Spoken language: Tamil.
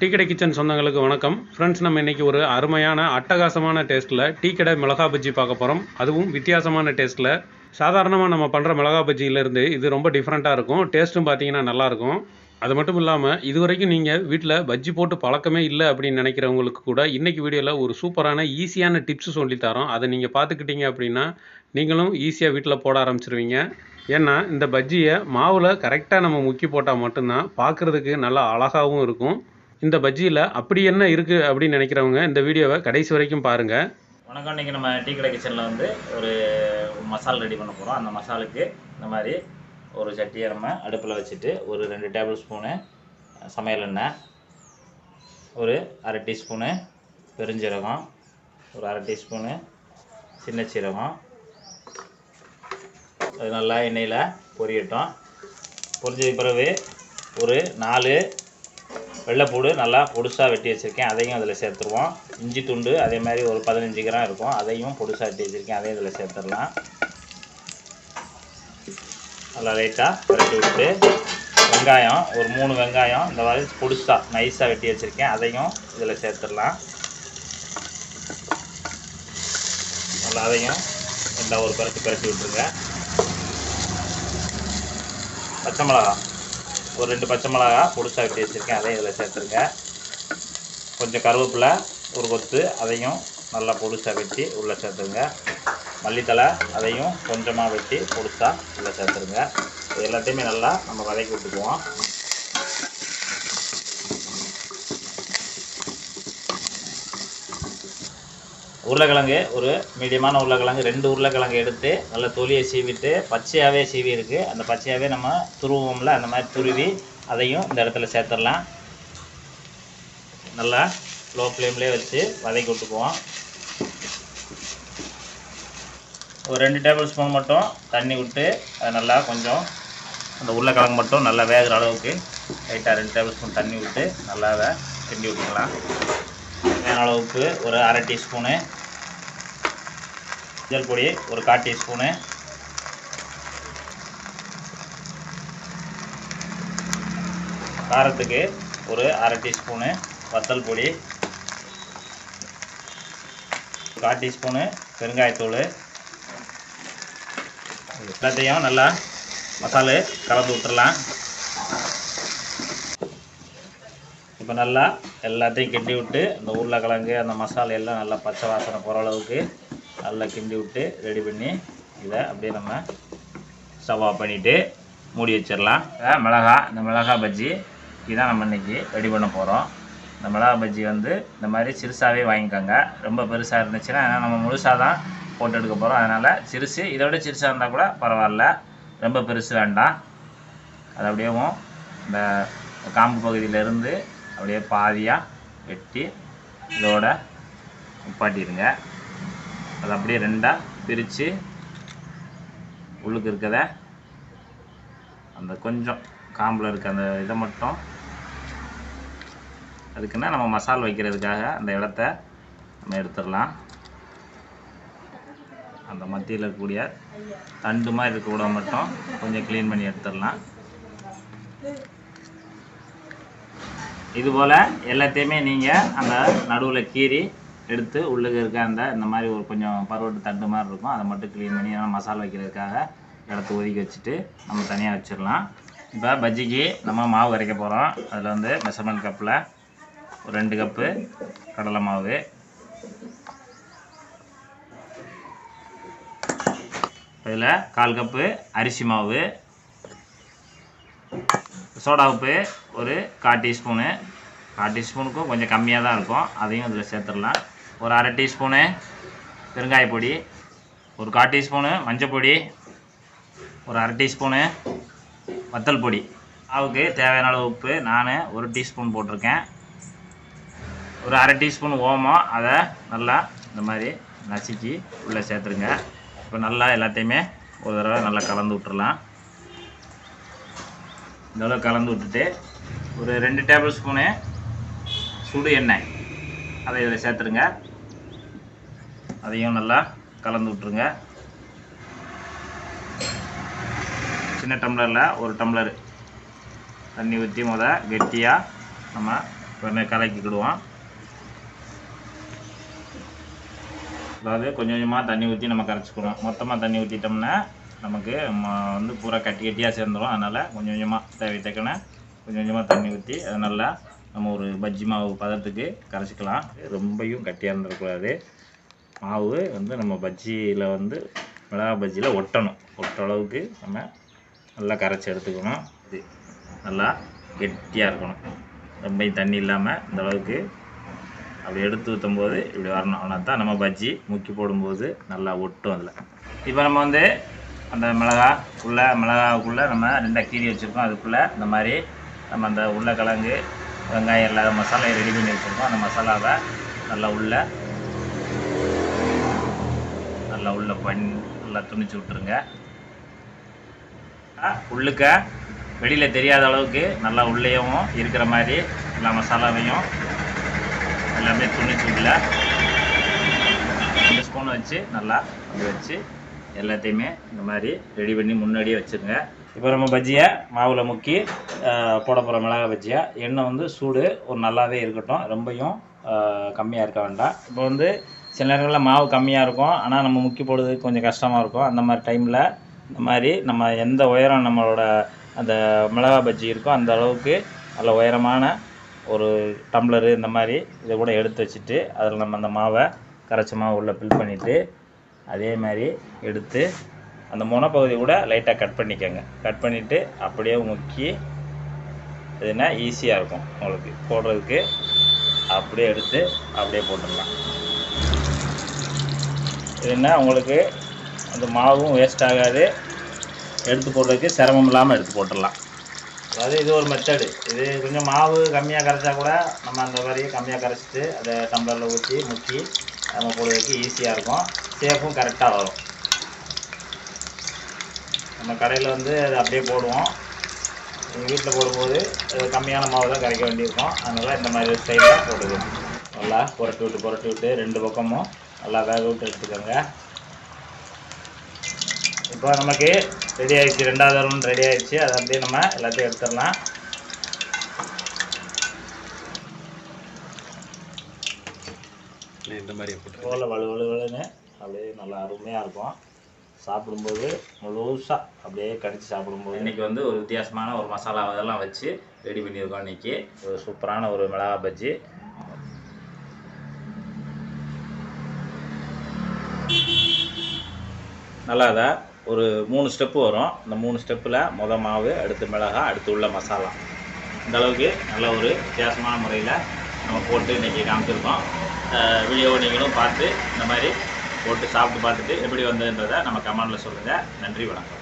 டீக்கடை கிச்சன் சொந்தங்களுக்கு வணக்கம். ஃப்ரெண்ட்ஸ் நம்ம இன்னைக்கு ஒரு அருமையான அட்டகாசமான டேஸ்ட்டில் டீக்கடை மிளகா பஜ்ஜி பார்க்க போகிறோம் அதுவும் வித்தியாசமான டேஸ்ட்டில் சாதாரணமாக நம்ம பண்ணுற மிளகா பஜ்ஜியிலேருந்து இது ரொம்ப டிஃப்ரெண்ட்டாக இருக்கும். டேஸ்ட்டும் பார்த்தீங்கன்னா நல்லாயிருக்கும் அது மட்டும் இல்லாமல் இது வரைக்கும் நீங்கள் வீட்டில் பஜ்ஜி போட்டு பழக்கமே இல்லை அப்படின்னு நினைக்கிறவங்களுக்கு கூட இன்றைக்கி வீடியோவில் ஒரு சூப்பரான ஈஸியான டிப்ஸ் சொல்லித்தரோம் அதை நீங்கள் பார்த்துக்கிட்டீங்க அப்படின்னா நீங்களும் ஈஸியாக வீட்டில் போட ஆரம்பிச்சிருவீங்க. ஏன்னா இந்த பஜ்ஜியை மாவில் கரெக்டாக நம்ம முக்கி போட்டால் மட்டும்தான் பார்க்குறதுக்கு நல்லா அழகாகவும் இருக்கும். இந்த பஜ்ஜியில் அப்படி என்ன இருக்குது அப்படின்னு நினைக்கிறவங்க இந்த வீடியோவை கடைசி வரைக்கும் பாருங்கள் வணக்கம் இன்றைக்கி நம்ம டீ கடை கிச்சனில் வந்து ஒரு மசால் ரெடி பண்ண போகிறோம் அந்த மசாலுக்கு இந்த மாதிரி ஒரு சட்டியை நம்ம அடுப்பில் வச்சுட்டு ஒரு ரெண்டு டேபிள் ஸ்பூனு சமையல் எண்ணெய் ஒரு அரை டீஸ்பூனு பெருஞ்சீரகம் ஒரு அரை டீஸ்பூனு சின்ன சீரகம். அது நல்லா எண்ணெயில் பொரியட்டும். பொரிஞ்சதுக்கு பிறகு ஒரு நாலு வெள்ளைப்பூடு நல்லா பொடுசாக வெட்டி வச்சுருக்கேன். அதையும் அதில் சேர்த்துருவோம். இஞ்சி துண்டு அதே மாதிரி ஒரு பதினஞ்சு கிராம் இருக்கும். அதையும் பொடுசாக வெட்டி வச்சுருக்கேன். அதையும் இதில் சேர்த்துடலாம். நல்லா லைட்டாக பரட்டி விட்டு வெங்காயம் ஒரு மூணு வெங்காயம் இந்த மாதிரி பொடுசாக நைஸாக வெட்டி வச்சுருக்கேன். அதையும் இதில் சேர்த்துடலாம். நல்லா அதையும் நல்லா ஒரு பரட்டி பரட்டி விட்டுருங்க. பச்சை மிளகாய். ஒரு ரெண்டு பச்சை மிளகா பொடிசா வெட்டி வச்சுருக்கேன் அதையும் இதில் சேர்த்துருங்க கொஞ்சம் கருவேப்பிலை ஒரு கொத்து அதையும் நல்லா பொடிசா வெட்டி உள்ளே சேர்த்துருங்க. மல்லித்தலை அதையும் கொஞ்சமாக வெட்டி பொடிசா உள்ளே சேர்த்துருங்க. எல்லாத்தையுமே நல்லா நம்ம வதக்கி விட்டுக்குவோம். உருளைக்கிழங்கு ஒரு மீடியமான உருளைக்கிழங்கு ரெண்டு உருளைக்கிழங்கு எடுத்து நல்லா தொலியை சீவிட்டு பச்சையாகவே சீவி இருக்குது அந்த பச்சையாகவே நம்ம துருவோம்ல அந்த மாதிரி துருவி அதையும் இந்த இடத்துல சேர்த்துடலாம். நல்லா லோ ஃப்ளேம்லேயே வச்சு வதக்கி விட்டுக்குவோம். ஒரு ரெண்டு டேபிள் ஸ்பூன் மட்டும் தண்ணி விட்டு அதை நல்லா கொஞ்சம் அந்த உருளைக்கிழங்கு மட்டும் நல்லா வேகிற அளவுக்கு லைட்டாக ரெண்டு டேபிள் ஸ்பூன் தண்ணி விட்டு நல்லா வே- கிண்டி விட்டுக்கலாம். தேவையான அளவுக்கு ஒரு அரை டீஸ்பூனு மஞ்சள் பொடி ஒரு கால் டீஸ்பூனு. காரத்துக்கு ஒரு அரை டீஸ்பூனு வத்தல் பொடி. கால் டீஸ்பூனு பெருங்காயத்தூள். எல்லாத்தையும் நல்லா மசாலு கலந்து விட்டுறலாம். இப்போ நல்லா எல்லாத்தையும் கிண்டி விட்டு இந்த உருளைக்கிழங்கு அந்த மசாலா எல்லாம் நல்லா பச்சை வாசனை போகிற அளவுக்கு நல்லா கிண்டி விட்டு ரெடி பண்ணி இதை அப்படியே நம்ம ஸ்டவ் பண்ணிவிட்டு மூடி வச்சிடலாம். மிளகா இந்த மிளகா பஜ்ஜி இதுதான் நம்ம இன்றைக்கி ரெடி பண்ண போகிறோம் இந்த மிளகா பஜ்ஜி வந்து இந்த மாதிரி சிறுசாகவே வாங்கிக்கோங்க. ரொம்ப பெருசாக இருந்துச்சுன்னா ஏன்னா நம்ம முழுசாக தான் போட்டு எடுக்க போகிறோம் அதனால் சிறுசு இதை விட சிறுசாக இருந்தால் கூட பரவாயில்ல. ரொம்ப பெருசு வேண்டாம். அது அப்படியேவும் இந்த காம்பு பகுதியிலேருந்து அப்படியே பாதியாக வெட்டி இதோட உப்பாட்டிடுங்க அது அப்படியே ரெண்டாக பிரித்து உள்ளுக்கு இருக்கிறத அந்த கொஞ்சம் காம்பில் இருக்க அந்த இதை மட்டும் அதுக்குன்னா நம்ம மசால் வைக்கிறதுக்காக அந்த இடத்த நம்ம எடுத்துடலாம். அந்த மத்தியில் இருக்கக்கூடிய தண்டு மாதிரி இருக்க கூட மட்டும் கொஞ்சம் க்ளீன் பண்ணி எடுத்துடலாம். இதுபோல் எல்லாத்தையுமே நீங்கள் அந்த நடுவில் கீறி எடுத்து உள்ளுக்கு இருக்க அந்த இந்த மாதிரி ஒரு கொஞ்சம் பருவட்டு தண்டு மாதிரி இருக்கும். அதை மட்டும் க்ளீன் பண்ணி ஏன்னா மசாலா வைக்கிறதுக்காக இடத்த ஒதுக்கி வச்சுட்டு நம்ம தனியாக வச்சிடலாம். இப்போ பஜ்ஜிக்கு நம்ம மாவு அரைக்க போகிறோம் அதில் வந்து மெஷர்மெண்ட் கப்பில் ஒரு ரெண்டு கப்பு கடலை மாவு. இதில் கால் கப்பு அரிசி மாவு. சோடா உப்பு ஒரு கால் டீஸ்பூனு. கால் டீஸ்பூனுக்கும் கொஞ்சம் கம்மியாக தான் இருக்கும். அதையும் இதில் சேர்த்துடலாம். ஒரு அரை டீஸ்பூனு பெருங்காய பொடி. ஒரு கால் டீஸ்பூனு மஞ்சப்பொடி ஒரு அரை டீஸ்பூனு வத்தல் பொடி. மாவுக்கு தேவையான அளவு உப்பு நான் ஒரு டீஸ்பூன் போட்டிருக்கேன். ஒரு அரை டீஸ்பூன் ஓமம். அதை நல்லா இந்த மாதிரி நசுக்கி உள்ளே சேர்த்துருங்க. இப்போ நல்லா எல்லாத்தையுமே ஒரு தடவை நல்லா கலந்து விட்டுறலாம். இந்த கலந்து விட்டுட்டு ஒரு ரெண்டு டேபிள் ஸ்பூனு சுடு எண்ணெய். அதை இதில் சேர்த்துருங்க அதையும் நல்லா கலந்து விட்ருங்க சின்ன டம்ளரில் ஒரு டம்ளர் தண்ணி ஊற்றி முத கெட்டியாக நம்ம உடனே கலக்கிக்கிடுவோம் அதாவது கொஞ்சம் கொஞ்சமாக தண்ணி ஊற்றி நம்ம கரைச்சிக்கணும். மொத்தமாக தண்ணி ஊற்றிட்டோம்னா நமக்கு ம- வந்து பூரா கட்டி கட்டியாக சேர்ந்துடும் அதனால் கொஞ்சம் கொஞ்சமாக தேவை தக்கன கொஞ்சம் கொஞ்சமாக தண்ணி ஊற்றி அதை நல்லா நம்ம ஒரு பஜ்ஜி மாவு பதத்துக்கு கரைச்சிக்கலாம். ரொம்பையும் கட்டியாக இருந்துடக்கூடாது மாவு வந்து நம்ம பஜ்ஜியில் வந்து மிளகா பஜ்ஜியில் ஒட்டணும். ஒட்ட அளவுக்கு நம்ம நல்லா கரைச்சி எடுத்துக்கணும். இது நல்லா கெட்டியாக இருக்கணும். ரொம்பையும் தண்ணி இல்லாமல் இந்த அளவுக்கு அப்படி எடுத்து ஊற்றும் போது இப்படி வரணும். ஆனால் தான் நம்ம பஜ்ஜி முக்கி போடும்போது நல்லா ஒட்டும் அதில். இப்போ நம்ம வந்து அந்த மிளகா உள்ள மிளகாவுக்குள்ளே நம்ம ரெண்டாக கீரி வச்சுருக்கோம். அதுக்குள்ளே இந்த மாதிரி நம்ம அந்த உருளைக்கிழங்கு வெங்காயம் இல்லாத மசாலையை ரெடி பண்ணி வச்சுருக்கோம். அந்த மசாலாவை நல்லா உள்ள நல்லா உள்ள பண் நல்லா துணிச்சு விட்டுருங்க. ஆ, உள்ளுக்க வெளியில் தெரியாத அளவுக்கு நல்லா உள்ளேயும் இருக்கிற மாதிரி எல்லா மசாலாவையும் எல்லாமே துணிச்சு உள்ள ரெண்டு ஸ்பூன் வச்சு நல்லா அப்படி வச்சு எல்லாத்தையுமே இந்த மாதிரி ரெடி பண்ணி முன்னாடியே வச்சுருங்க. இப்போ நம்ம பஜ்ஜியை மாவில் முக்கி போட போகிற மிளகா பஜ்ஜியை. எண்ணெய் வந்து சூடு ஒரு நல்லாவே இருக்கட்டும். ரொம்பையும் கம்மியாக இருக்க வேண்டாம். இப்போ வந்து சில நேரங்களில் மாவு கம்மியாக இருக்கும். ஆனால் நம்ம முக்கி போடுறது கொஞ்சம் கஷ்டமாக இருக்கும். அந்த மாதிரி டைமில் இந்த மாதிரி நம்ம எந்த உயரம் நம்மளோட அந்த மிளகா பஜ்ஜி இருக்கோ அந்த அளவுக்கு நல்ல உயரமான ஒரு டம்ளரு இந்த மாதிரி இதை கூட எடுத்து வச்சுட்டு அதில் நம்ம அந்த மாவை கரைச்ச மாவு உள்ளே ஃபில் பண்ணிவிட்டு அதே மாதிரி எடுத்து அந்த முனைப்பகுதி கூட லைட்டாக கட் பண்ணிக்கோங்க. கட் பண்ணிவிட்டு அப்படியே முக்கி இதுனா ஈஸியாக இருக்கும். உங்களுக்கு போடுறதுக்கு அப்படியே எடுத்து அப்படியே போட்டுடலாம். இதுனா உங்களுக்கு அந்த மாவும் வேஸ்ட் ஆகாது. எடுத்து போடுறதுக்கு சிரமம் இல்லாமல் எடுத்து போட்டுடலாம். அதாவது இது ஒரு மெத்தடு இது கொஞ்சம் மாவு கம்மியாக கரைச்சா கூட நம்ம அந்த மாதிரி கம்மியாக கரைச்சிட்டு அதை டம்ளரில் ஊற்றி முக்கி நம்ம போடுறதுக்கு ஈஸியாக இருக்கும். சேஃபும் கரெக்டாக வரும். நம்ம கடையில் வந்து அதை அப்படியே போடுவோம். எங்கள் வீட்டில் போடும்போது அது கம்மியான மாவு தான் கரைக்க வேண்டியிருக்கும். அதனால் இந்த மாதிரி ஸ்டைலில் போடுது. நல்லா புரட்டி விட்டு புரட்டி விட்டு ரெண்டு பக்கமும் நல்லா வேக விட்டு எடுத்துக்கோங்க. இப்போ நமக்கு ரெடி ஆயிடுச்சு. ரெண்டாவது ரவுண்ட் ரெடி ஆயிடுச்சு. அதை அப்படியே நம்ம எல்லாத்தையும் எடுத்துடலாம். இந்த மாதிரி போல வலு வலுன்னு அப்படியே நல்லா அருமையாக இருக்கும். சாப்பிடும்போது முழுசாக அப்படியே கடிச்சு சாப்பிடும்போது இன்றைக்கி வந்து ஒரு வித்தியாசமான ஒரு மசாலா இதெல்லாம் வச்சு ரெடி பண்ணியிருக்கோம் இன்றைக்கி ஒரு சூப்பரான ஒரு மிளகா பஜ்ஜி. நல்லா அதை ஒரு மூணு ஸ்டெப்பு வரும். இந்த மூணு ஸ்டெப்பில் முத மாவு அடுத்து மிளகா அடுத்து உள்ள மசாலா. இந்த அளவுக்கு நல்ல ஒரு வித்தியாசமான முறையில் நம்ம போட்டு இன்றைக்கி காமிச்சிருக்கோம். வீடியோவை நீங்களும் பார்த்து இந்த மாதிரி போட்டு சாப்பிட்டு பார்த்துட்டு எப்படி வந்ததுன்றதை நம்ம கமெண்டில் சொல்லுங்கள் நன்றி வணக்கம்.